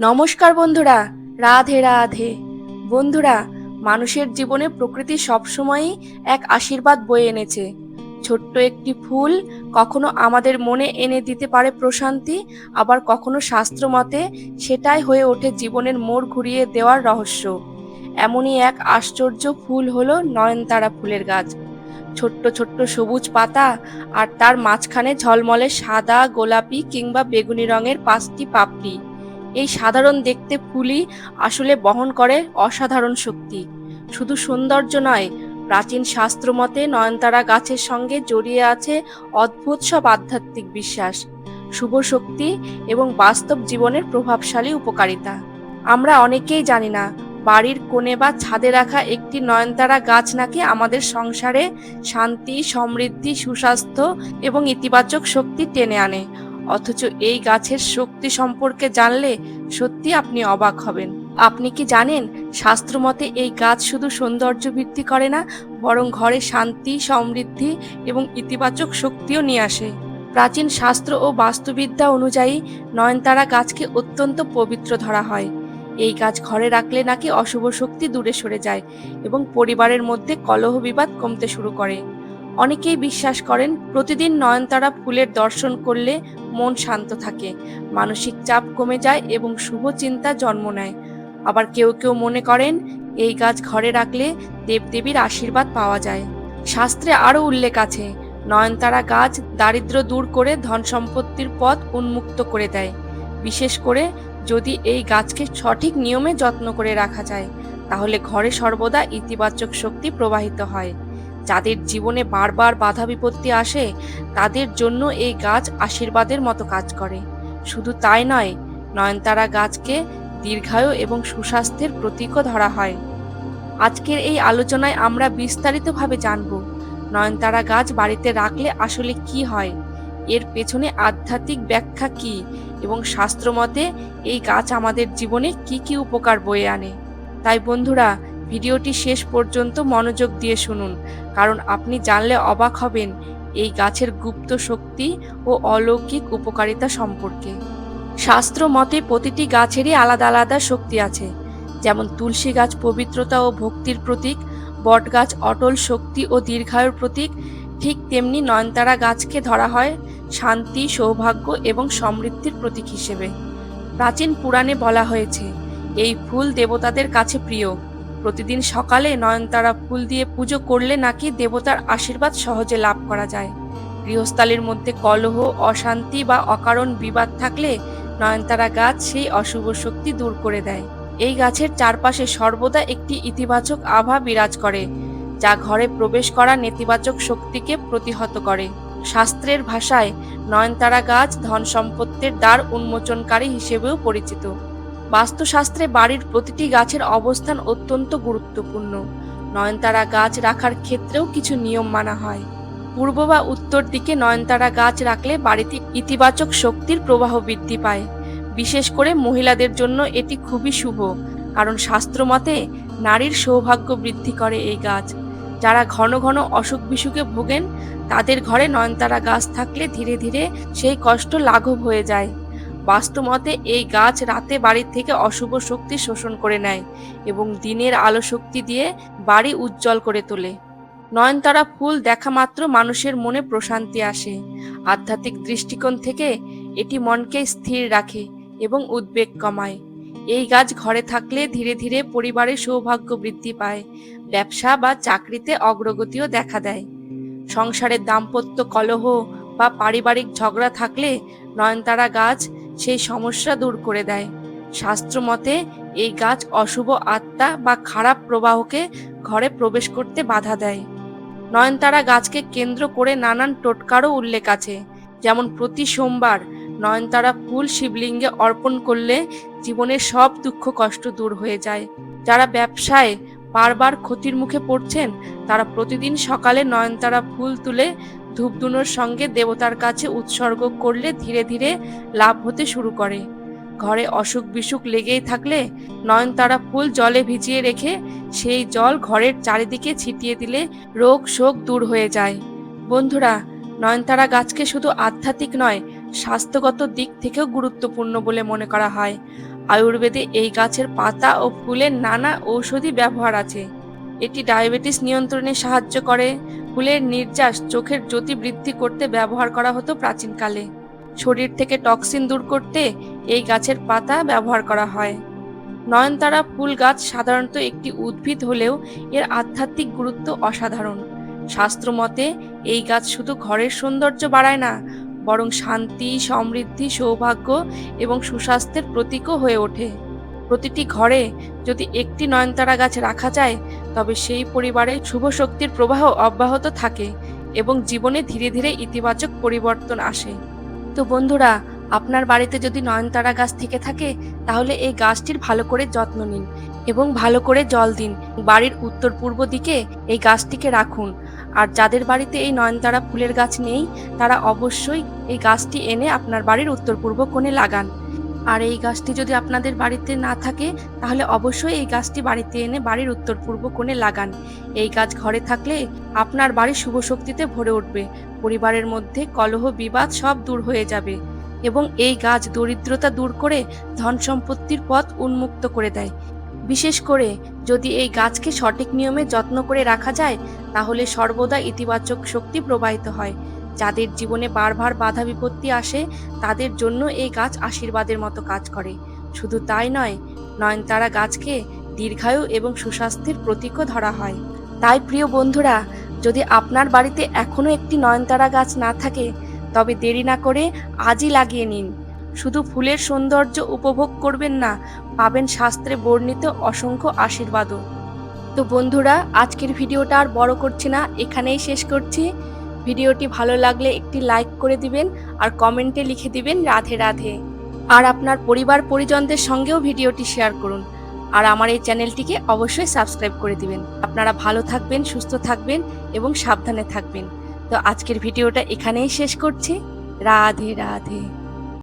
নমস্কার বন্ধুরা, রাধে রাধে। বন্ধুরা, মানুষের জীবনে প্রকৃতি সবসময়ই এক আশীর্বাদ বয়ে এনেছে। ছোট্ট একটি ফুল কখনো আমাদের মনে এনে দিতে পারে প্রশান্তি, আবার কখনো শাস্ত্র মতে সেটাই হয়ে ওঠে জীবনের মোড় ঘুরিয়ে দেওয়ার রহস্য। এমনই এক আশ্চর্য ফুল হলো নয়নতারা ফুলের গাছ। ছোট্ট ছোট্ট সবুজ পাতা আর তার মাঝখানে ঝলমলে সাদা গোলাপি কিংবা বেগুনি রঙের পাঁচটি পাপড়ি। এই সাধারণ দেখতে ফুলই আসলে বহন করে অসাধারণ শক্তি। শুধু সৌন্দর্য নয়, প্রাচীন শাস্ত্র মতে নয়নতারা গাছের সঙ্গে জড়িয়ে আছে অদ্ভুত সব আধ্যাত্মিক বিশ্বাস, শুভ শক্তি এবং বাস্তব জীবনের প্রভাবশালী উপকারিতা। আমরা অনেকেই জানি না, বাড়ির কোণে বা ছাদে রাখা একটি নয়নতারা গাছ নাকি আমাদের সংসারে শান্তি, সমৃদ্ধি, সুস্বাস্থ্য এবং ইতিবাচক শক্তি টেনে আনে। অথচ এই গাছের শক্তি সম্পর্কে জানলে সত্যি আপনি অবাক হবেন। আপনি কি জানেন, শাস্ত্রমতে এই গাছ শুধু সৌন্দর্য বৃদ্ধি করে না, বরং ঘরে শান্তি, সমৃদ্ধি এবং ইতিবাচক শক্তিও নিয়ে আসে। প্রাচীন শাস্ত্র ও বাস্তুবিদ্যা অনুযায়ী নয়নতারা গাছকে অত্যন্ত পবিত্র ধরা হয়। এই গাছ ঘরে রাখলে নাকি অশুভ শক্তি দূরে সরে যায় এবং পরিবারের মধ্যে কলহ বিবাদ কমতে শুরু করে। অনেকেই বিশ্বাস করেন প্রতিদিন নয়নতারা ফুলের দর্শন করলে মন শান্ত থাকে, মানসিক চাপ কমে যায় এবং শুভ চিন্তা জন্ম নেয়। আবার কেউ কেউ মনে করেন এই গাছ ঘরে রাখলে দেবদেবীর আশীর্বাদ পাওয়া যায়। শাস্ত্রে আরও উল্লেখ আছে, নয়নতারা গাছ দারিদ্র্য দূর করে ধন সম্পত্তির পথ উন্মুক্ত করে দেয়। বিশেষ করে যদি এই গাছকে সঠিক নিয়মে যত্ন করে রাখা যায়, তাহলে ঘরে সর্বদা ইতিবাচক শক্তি প্রবাহিত হয়। যাদের জীবনে বারবার বাধা বিপত্তি আসে, তাদের জন্য এই গাছ আশীর্বাদের মতো কাজ করে। শুধু তাই নয়, নয়নতারা গাছকে দীর্ঘায়ু এবং সুস্বাস্থ্যের প্রতীকও ধরা হয়। আজকের এই আলোচনায় আমরা বিস্তারিতভাবে জানব, নয়নতারা গাছ বাড়িতে রাখলে আসলে কি হয়, এর পেছনে আধ্যাত্মিক ব্যাখ্যা কি এবং শাস্ত্রমতে এই গাছ আমাদের জীবনে কি কি উপকার বয়ে আনে। তাই বন্ধুরা ভিডিওটি শেষ পর্যন্ত মনোযোগ দিয়ে শুনুন, কারণ আপনি জানলে অবাক হবেন এই গাছের গুপ্ত শক্তি ও অলৌকিক উপকারিতা সম্পর্কে। শাস্ত্র মতে প্রতিটি গাছেরই আলাদা আলাদা শক্তি আছে, যেমন তুলসী গাছ পবিত্রতা ও ভক্তির প্রতীক, বট গাছ অটল শক্তি ও দীর্ঘায়ুর প্রতীক, ঠিক তেমনি নয়নতারা গাছকে ধরা হয় শান্তি, সৌভাগ্য এবং সমৃদ্ধির প্রতীক হিসেবে। প্রাচীন পুরাণে বলা হয়েছে, এই ফুল দেবতাদের কাছে প্রিয়। প্রতিদিন সকালে নয়নতারা ফুল দিয়ে পুজো করলে নাকি দেবতার আশীর্বাদ সহজে লাভ করা যায়। গৃহস্থালির মধ্যে কলহ, অশান্তি বা অকারণ বিবাদ থাকলে নয়নতারা গাছ সেই অশুভ শক্তি দূর করে দেয়। এই গাছের চারপাশে সর্বদা একটি ইতিবাচক আভা বিরাজ করে, যা ঘরে প্রবেশ করা নেতিবাচক শক্তিকে প্রতিহত করে। শাস্ত্রের ভাষায়, নয়নতারা গাছ ধন সম্পত্তির দ্বার উন্মোচনকারী হিসেবেও পরিচিত। বাস্তুশাস্ত্রে বাড়ির প্রতিটি গাছের অবস্থান অত্যন্ত গুরুত্বপূর্ণ। নয়নতারা গাছ রাখার ক্ষেত্রেও কিছু নিয়ম মানা হয়। পূর্ব বা উত্তর দিকে নয়নতারা গাছ রাখলে বাড়িতে ইতিবাচক শক্তির প্রবাহ বৃদ্ধি পায়। বিশেষ করে মহিলাদের জন্য এটি খুবই শুভ, কারণ শাস্ত্রমতে নারীর সৌভাগ্য বৃদ্ধি করে এই গাছ। যারা ঘন ঘন অসুখ বিসুখে ভোগেন, তাদের ঘরে নয়নতারা গাছ থাকলে ধীরে ধীরে সেই কষ্ট লাঘব হয়ে যায়। বাস্তুমতে এই গাছ রাতে বাড়ির থেকে অশুভ শক্তি শোষণ করে নেয় এবং দিনের আলো শক্তি দিয়ে বাড়ি উজ্জ্বল করে তোলে। নয়নতারা ফুল দেখা মাত্র মানুষের মনে প্রশান্তি আসে। আধ্যাত্মিক দৃষ্টিকোণ থেকে এটি মনকে স্থির রাখে এবং উদ্বেগ কমায়। এই গাছ ঘরে থাকলে ধীরে ধীরে পরিবারের সৌভাগ্য বৃদ্ধি পায়, ব্যবসা বা চাকরিতে অগ্রগতিও দেখা দেয়। সংসারের দাম্পত্য কলহ বা পারিবারিক ঝগড়া থাকলে নয়নতারা গাছ সেই সমস্যা দূর করে দেয়। শাস্ত্র মতে এই গাছ অশুভ আত্মা বা খারাপ প্রবাহকে ঘরে প্রবেশ করতে বাধা দেয়। নয়নতারা গাছকে কেন্দ্র করে নানান টোটকারও উল্লেখ আছে, যেমন প্রতি সোমবার নয়নতারা ফুল শিবলিঙ্গে অর্পণ করলে জীবনের সব দুঃখ কষ্ট দূর হয়ে যায়। যারা ব্যবসায় বারবার ক্ষতির মুখে পড়ছেন, তারা প্রতিদিন সকালে নয়নতারা ফুল তুলে ধূপধুনোর সঙ্গে দেবতার কাছে উৎসর্গ করলে ধীরে ধীরে লাভ হতে শুরু করে। ঘরে অসুখ বিসুখ লেগেই থাকলে নয়নতারা ফুল জলে ভিজিয়ে রেখে সেই জল ঘরের চারিদিকে ছিটিয়ে দিলে রোগ শোক দূর হয়ে যায়। বন্ধুরা, নয়নতারা গাছকে শুধু আধ্যাত্মিক নয়, স্বাস্থ্যগত দিক থেকেও গুরুত্বপূর্ণ বলে মনে করা হয়। আয়ুর্বেদে এই গাছের পাতা ও ফুলের নানা ঔষধি ব্যবহার আছে। এটি ডায়াবেটিস নিয়ন্ত্রণে সাহায্য করে ফুলের নির্যাস চোখের জ্যোতি বৃদ্ধি করতে ব্যবহার করা হতো প্রাচীনকালে। শরীর থেকে টক্সিন দূর করতে এই গাছের পাতা ব্যবহার করা হয়। নয়নতারা ফুল গাছ সাধারণত একটি উদ্ভিদ হলেও এর আধ্যাত্মিক গুরুত্ব অসাধারণ। শাস্ত্রমতে, এই গাছ শুধু ঘরের সৌন্দর্য বাড়ায় না, বরং শান্তি, সমৃদ্ধি, সৌভাগ্য এবং সুস্বাস্থ্যের প্রতীকও হয়ে ওঠে। প্রতিটি ঘরে যদি একটি নয়নতারা গাছ রাখা যায় তবে সেই পরিবারে শুভ শক্তির প্রবাহ অব্যাহত থাকে এবং জীবনে ধীরে ধীরে ইতিবাচক পরিবর্তন আসে। তো বন্ধুরা, আপনার বাড়িতে যদি নয়নতারা গাছ থেকে থাকে, তাহলে এই গাছটির ভালো করে যত্ন নিন এবং ভালো করে জল দিন। বাড়ির উত্তর পূর্ব দিকে এই গাছটিকে রাখুন। আর যাদের বাড়িতে এই নয়নতারা ফুলের গাছ নেই, তারা অবশ্যই এই গাছটি এনে আপনার বাড়ির উত্তর পূর্ব কোণে লাগান। আর এই গাছটি যদি আপনাদের বাড়িতে না থাকে, তাহলে অবশ্যই এই গাছটি বাড়িতে এনে বাড়ির উত্তর পূর্ব কোণে লাগান। এই গাছ ঘরে থাকলে আপনার বাড়ি শুভ শক্তিতে ভরে উঠবে। পরিবারের মধ্যে কলহ, বিবাদ সব দূর হয়ে যাবে এবং এই গাছ দরিদ্রতা দূর করে ধন সম্পত্তির পথ উন্মুক্ত করে দেয়। বিশেষ করে যদি এই গাছকে সঠিক নিয়মে যত্ন করে রাখা যায়, তাহলে সর্বদা ইতিবাচক শক্তি প্রবাহিত হয়। যাদের জীবনে বারবার বাধা বিপত্তি আসে, তাদের জন্য এই গাছ আশীর্বাদের মতো কাজ করে। শুধু তাই নয়, নয়নতারা গাছকে দীর্ঘায়ু এবং সুস্বাস্থ্যের প্রতীকও ধরা হয়। তাই প্রিয় বন্ধুরা, যদি আপনার বাড়িতে এখনও একটি নয়নতারা গাছ না থাকে, তবে দেরি না করে আজই লাগিয়ে নিন। শুধু ফুলের সৌন্দর্য উপভোগ করবেন না, পাবেন শাস্ত্রে বর্ণিত অসংখ্য আশীর্বাদও। তো বন্ধুরা, আজকের ভিডিওটা আর বড় করছি না, এখানেই শেষ করছি। ভিডিওটি ভালো লাগলে একটি লাইক করে দিবেন আর কমেন্টে লিখে দিবেন রাধে রাধে। আর আপনার পরিবার পরিজনদের সঙ্গেও ভিডিওটি শেয়ার করুন। আর আমার এই চ্যানেলটিকে অবশ্যই সাবস্ক্রাইব করে দিবেন। আপনারা ভালো থাকবেন, সুস্থ থাকবেন এবং সাবধানে থাকবেন। তো আজকের ভিডিওটা এখানেই শেষ করছি। রাধে রাধে।